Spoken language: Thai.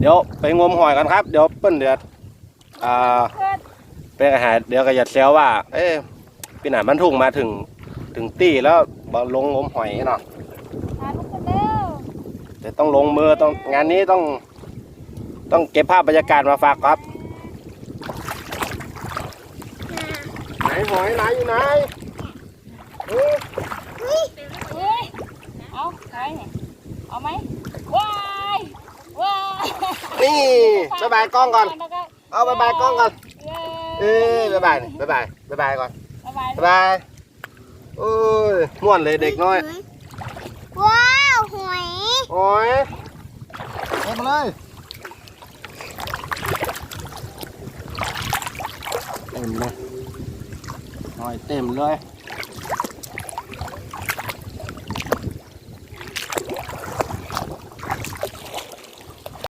เดี๋ยวไปงมหอยกันครับ เดี๋ยวเปิ้นเดือดอ่าเป็นอาหารเดี๋ยวก็อย่าเซลว่า เอ้พี่หนามันทุ่งมาถึงถึงตีแล้วบลงงมหอยเนาะหาลูกคนเร็วเดี๋ยวต้องลงมือต้องงานนี้ต้องต้องเก็บภาพบรรยากาศมาฝากครับ ไหนหอยไหนอยู่ไหนเอ้ยเฮ้ยเอาไหนเนี่ยเอาไหมว้ายว้าย นี่บ๊ายบายกล้องก่อนแล้วก็เอาบ๊ายบายกล้องก่อนเย้เอ้ยบ๊ายบายบ๊ายบายบ๊ายบายก่อนบ๊ายบายบ๊ายบายโอ้ยม่วนเลยเด็กน้อย ว้าวหอยโอ้ยเก็บมาเลยเต็มเลยหอยเต็มเลย